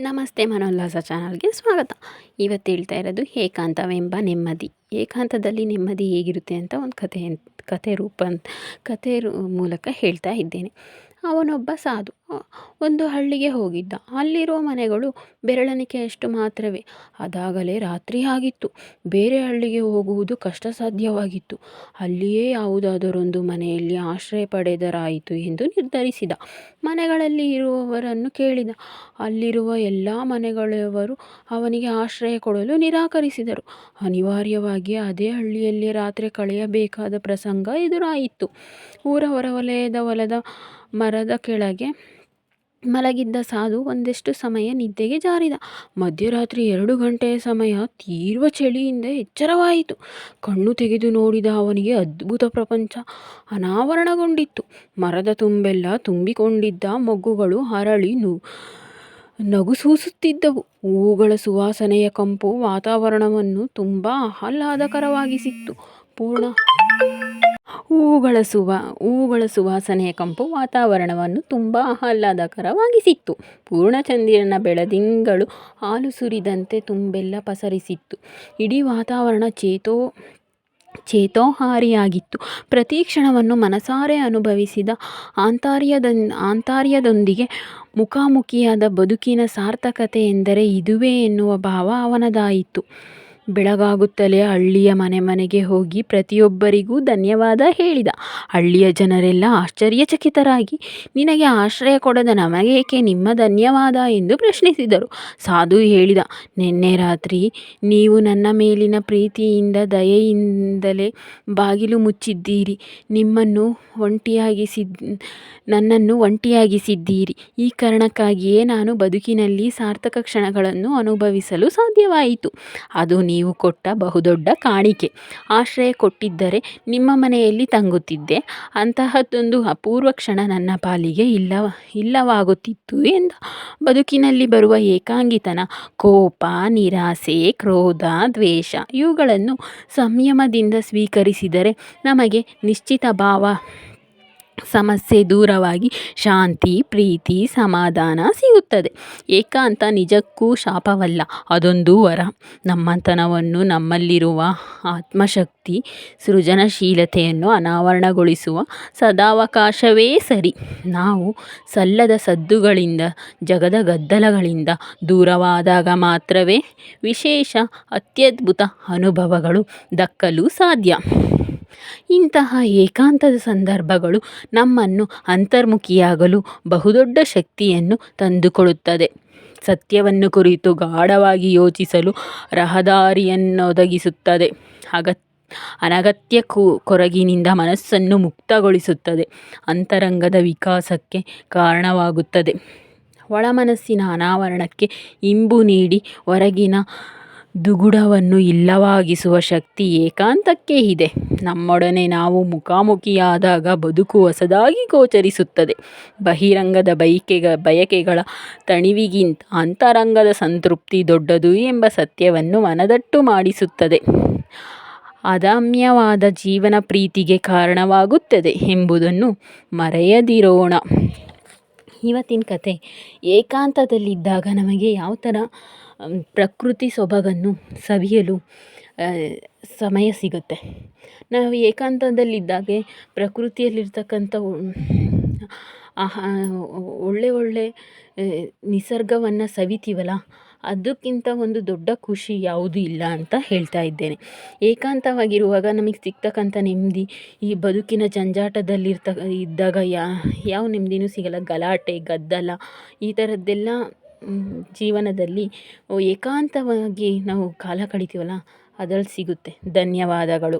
ನಮಸ್ತೆ ಮನೋಲ್ಲಾಸ ಚಾನಲ್ಗೆ ಸ್ವಾಗತ. ಇವತ್ತು ಹೇಳ್ತಾ ಇರೋದು ಏಕಾಂತವೆಂಬ ನೆಮ್ಮದಿ. ಏಕಾಂತದಲ್ಲಿ ನೆಮ್ಮದಿ ಹೇಗಿರುತ್ತೆ ಅಂತ ಒಂದು ಕಥೆ ಕಥೆ ರೂಪ, ಕಥೆ ಮೂಲಕ ಹೇಳ್ತಾ ಇದ್ದೇನೆ. ಅವನೊಬ್ಬ ಸಾಧು. ಒಂದು ಹಳ್ಳಿಗೆ ಹೋಗಿದ್ದ. ಅಲ್ಲಿರುವ ಮನೆಗಳು ಬೆರಳೆಣಿಕೆಯಷ್ಟು ಮಾತ್ರವೇ. ಅದಾಗಲೇ ರಾತ್ರಿ ಆಗಿತ್ತು. ಬೇರೆ ಹಳ್ಳಿಗೆ ಹೋಗುವುದು ಕಷ್ಟ ಸಾಧ್ಯವಾಗಿತ್ತು ಅಲ್ಲಿಯೇ ಯಾವುದಾದರೊಂದು ಮನೆಯಲ್ಲಿ ಆಶ್ರಯ ಪಡೆದರಾಯಿತು ಎಂದು ನಿರ್ಧರಿಸಿದ. ಮನೆಗಳಲ್ಲಿ ಇರುವವರನ್ನು ಕೇಳಿದ. ಅಲ್ಲಿರುವ ಎಲ್ಲ ಮನೆಗಳವರು ಅವನಿಗೆ ಆಶ್ರಯ ಕೊಡಲು ನಿರಾಕರಿಸಿದರು. ಅನಿವಾರ್ಯವಾಗಿ ಅದೇ ಹಳ್ಳಿಯಲ್ಲಿ ರಾತ್ರಿ ಕಳೆಯಬೇಕಾದ ಪ್ರಸಂಗ ಎದುರಾಯಿತು. ಊರ ಹೊರವಲಯದ ಹೊಲದ ಮರದ ಕೆಳಗೆ ಮಲಗಿದ್ದ ಸಾಧು ಒಂದಷ್ಟು ಸಮಯ ನಿದ್ದೆಗೆ ಜಾರಿದ. ಮಧ್ಯರಾತ್ರಿ ಎರಡು ಗಂಟೆಯ ಸಮಯ ತೀವ್ರ ಚಳಿಯಿಂದ ಎಚ್ಚರವಾಯಿತು. ಕಣ್ಣು ತೆಗೆದು ನೋಡಿದ ಅವನಿಗೆ ಅದ್ಭುತ ಪ್ರಪಂಚ ಅನಾವರಣಗೊಂಡಿತ್ತು. ಮರದ ತುಂಬೆಲ್ಲ ತುಂಬಿಕೊಂಡಿದ್ದ ಮೊಗ್ಗುಗಳು ಹರಳಿ ನು, ನಗುಸೂಸುತ್ತಿದ್ದವು. ಹೂಗಳ ಸುವಾಸನೆಯ ಕಂಪು ವಾತಾವರಣವನ್ನು ತುಂಬ ಆಹ್ಲಾದಕರವಾಗಿಸಿತ್ತು. ಪೂರ್ಣ ಹೂವುಗಳ ಸುವಾ ಹೂವುಗಳ ಸುವಾಸನೆಯ ಕಂಪು ವಾತಾವರಣವನ್ನು ತುಂಬ ಆಹ್ಲಾದಕರವಾಗಿಸಿತ್ತು ಪೂರ್ಣಚಂದಿರನ ಬೆಳದಿಂಗಳು ಹಾಲು ಸುರಿದಂತೆ ತುಂಬೆಲ್ಲ ಪಸರಿಸಿತ್ತು. ಇಡೀ ವಾತಾವರಣ ಚೇತೋ, ಚೇತೋಹಾರಿಯಾಗಿತ್ತು. ಪ್ರತಿ ಕ್ಷಣವನ್ನು ಮನಸಾರೆ ಅನುಭವಿಸಿದ ಆಂತಾರ್ಯದ ಆಂತರ್ಯದೊಂದಿಗೆ ಮುಖಾಮುಖಿಯಾದ ಬದುಕಿನ ಸಾರ್ಥಕತೆ ಎಂದರೆ ಇದುವೇ ಎನ್ನುವ ಭಾವ ಅವನದಾಯಿತು. ಬೆಳಗಾಗುತ್ತಲೇ ಹಳ್ಳಿಯ ಮನೆ ಮನೆಗೆ ಹೋಗಿ ಪ್ರತಿಯೊಬ್ಬರಿಗೂ ಧನ್ಯವಾದ ಹೇಳಿದ. ಹಳ್ಳಿಯ ಜನರೆಲ್ಲ ಆಶ್ಚರ್ಯಚಕಿತರಾಗಿ, ನಿನಗೆ ಆಶ್ರಯ ಕೊಡದ ನಮಗೇಕೆ ನಿಮ್ಮ ಧನ್ಯವಾದ? ಎಂದು ಪ್ರಶ್ನಿಸಿದರು. ಸಾಧು ಹೇಳಿದ, ನಿನ್ನೆ ರಾತ್ರಿ ನೀವು ನನ್ನ ಮೇಲಿನ ಪ್ರೀತಿಯಿಂದ ದಯೆಯಿಂದಲೇ ಬಾಗಿಲು ಮುಚ್ಚಿದ್ದೀರಿ. ನಿಮ್ಮನ್ನು ಒಂಟಿಯಾಗಿಸಿದ್ ನನ್ನನ್ನು ಒಂಟಿಯಾಗಿಸಿದ್ದೀರಿ ಈ ಕಾರಣಕ್ಕಾಗಿಯೇ ನಾನು ಬದುಕಿನಲ್ಲಿ ಸಾರ್ಥಕ ಕ್ಷಣಗಳನ್ನು ಅನುಭವಿಸಲು ಸಾಧ್ಯವಾಯಿತು. ಅದು ನೀವು ಕೊಟ್ಟ ಬಹುದೊಡ್ಡ ಕಾಣಿಕೆ. ಆಶ್ರಯ ಕೊಟ್ಟಿದ್ದರೆ ನಿಮ್ಮ ಮನೆಯಲ್ಲಿ ತಂಗುತ್ತಿದ್ದೆ. ಅಂತಹದ್ದೊಂದು ಅಪೂರ್ವ ಕ್ಷಣ ನನ್ನ ಪಾಲಿಗೆ ಇಲ್ಲ ಇಲ್ಲವಾಗುತ್ತಿತ್ತು ಎಂದು. ಬದುಕಿನಲ್ಲಿ ಬರುವ ಏಕಾಂಗಿತನ, ಕೋಪ, ನಿರಾಸೆ, ಕ್ರೋಧ, ದ್ವೇಷ ಇವುಗಳನ್ನು ಸಂಯಮದಿಂದ ಸ್ವೀಕರಿಸಿದರೆ ನಮಗೆ ನಿಶ್ಚಿತ ಭಾವ ಸಮಸ್ಯೆ ದೂರವಾಗಿ ಶಾಂತಿ, ಪ್ರೀತಿ, ಸಮಾಧಾನ ಸಿಗುತ್ತದೆ. ಏಕಾಂತ ನಿಜಕ್ಕೂ ಶಾಪವಲ್ಲ, ಅದೊಂದು ವರ. ನಮ್ಮತನವನ್ನು ನಮ್ಮಲ್ಲಿರುವ ಆತ್ಮಶಕ್ತಿ, ಸೃಜನಶೀಲತೆಯನ್ನು ಅನಾವರಣಗೊಳಿಸುವ ಸದಾವಕಾಶವೇ ಸರಿ. ನಾವು ಸಲ್ಲದ ಸದ್ದುಗಳಿಂದ, ಜಗದ ಗದ್ದಲಗಳಿಂದ ದೂರವಾದಾಗ ಮಾತ್ರವೇ ವಿಶೇಷ, ಅತ್ಯದ್ಭುತ ಅನುಭವಗಳು ದಕ್ಕಲು ಸಾಧ್ಯ. ಇಂತಹ ಏಕಾಂತದ ಸಂದರ್ಭಗಳು ನಮ್ಮನ್ನು ಅಂತರ್ಮುಖಿಯಾಗಲು ಬಹುದೊಡ್ಡ ಶಕ್ತಿಯನ್ನು ತಂದುಕೊಡುತ್ತದೆ. ಸತ್ಯವನ್ನು ಕುರಿತು ಗಾಢವಾಗಿ ಯೋಚಿಸಲು ರಹದಾರಿಯನ್ನೊದಗಿಸುತ್ತದೆ. ಅಗತ್ಯ ಅನಗತ್ಯ ಕೊರಗಿನಿಂದ ಮನಸ್ಸನ್ನು ಮುಕ್ತಗೊಳಿಸುತ್ತದೆ. ಅಂತರಂಗದ ವಿಕಾಸಕ್ಕೆ ಕಾರಣವಾಗುತ್ತದೆ. ಒಳಮನಸ್ಸಿನ ಅನಾವರಣಕ್ಕೆ ಇಂಬು ನೀಡಿ ಹೊರಗಿನ ದುಗುಡವನ್ನು ಇಲ್ಲವಾಗಿಸುವ ಶಕ್ತಿ ಏಕಾಂತಕ್ಕೆ ಇದೆ. ನಮ್ಮೊಡನೆ ನಾವು ಮುಖಾಮುಖಿಯಾದಾಗ ಬದುಕು ಹೊಸದಾಗಿ ಗೋಚರಿಸುತ್ತದೆ. ಬಹಿರಂಗದ ಬೈಕೆಗ ಬಯಕೆಗಳ ತಣಿವಿಗಿಂತ ಅಂತರಂಗದ ಸಂತೃಪ್ತಿ ದೊಡ್ಡದು ಎಂಬ ಸತ್ಯವನ್ನು ಮನದಟ್ಟು ಮಾಡಿಸುತ್ತದೆ. ಅದಮ್ಯವಾದ ಜೀವನ ಪ್ರೀತಿಗೆ ಕಾರಣವಾಗುತ್ತದೆ ಎಂಬುದನ್ನು ಮರೆಯದಿರೋಣ. ಇವತ್ತಿನ ಕತೆ ಏಕಾಂತದಲ್ಲಿದ್ದಾಗ ನಮಗೆ ಯಾವ ಥರ ಪ್ರಕೃತಿ ಸೊಬಗನ್ನು ಸವಿಯಲು ಸಮಯ ಸಿಗುತ್ತೆ. ನಾವು ಏಕಾಂತದಲ್ಲಿದ್ದಾಗೆ ಪ್ರಕೃತಿಯಲ್ಲಿರ್ತಕ್ಕಂಥ ಒಳ್ಳೆ ಒಳ್ಳೆ ನಿಸರ್ಗವನ್ನು ಸವಿತೀವಲ್ಲ, ಅದಕ್ಕಿಂತ ಒಂದು ದೊಡ್ಡ ಖುಷಿ ಯಾವುದೂ ಇಲ್ಲ ಅಂತ ಹೇಳ್ತಾ ಇದ್ದೇನೆ. ಏಕಾಂತವಾಗಿರುವಾಗ ನಮಗೆ ಸಿಗ್ತಕ್ಕಂಥ ನೆಮ್ಮದಿ, ಈ ಬದುಕಿನ ಜಂಜಾಟದಲ್ಲಿರ್ತ, ಇದ್ದಾಗ ಯಾವ ನೆಮ್ಮದಿನೂ ಸಿಗಲ್ಲ. ಗಲಾಟೆ, ಗದ್ದಲ, ಈ ಥರದ್ದೆಲ್ಲ ಜೀವನದಲ್ಲಿ ಏಕಾಂತವಾಗಿ ನಾವು ಕಾಲ ಕಳಿತೀವಲ್ಲ ಅದ್ರಲ್ಲಿ ಸಿಗುತ್ತೆ. ಧನ್ಯವಾದಗಳು.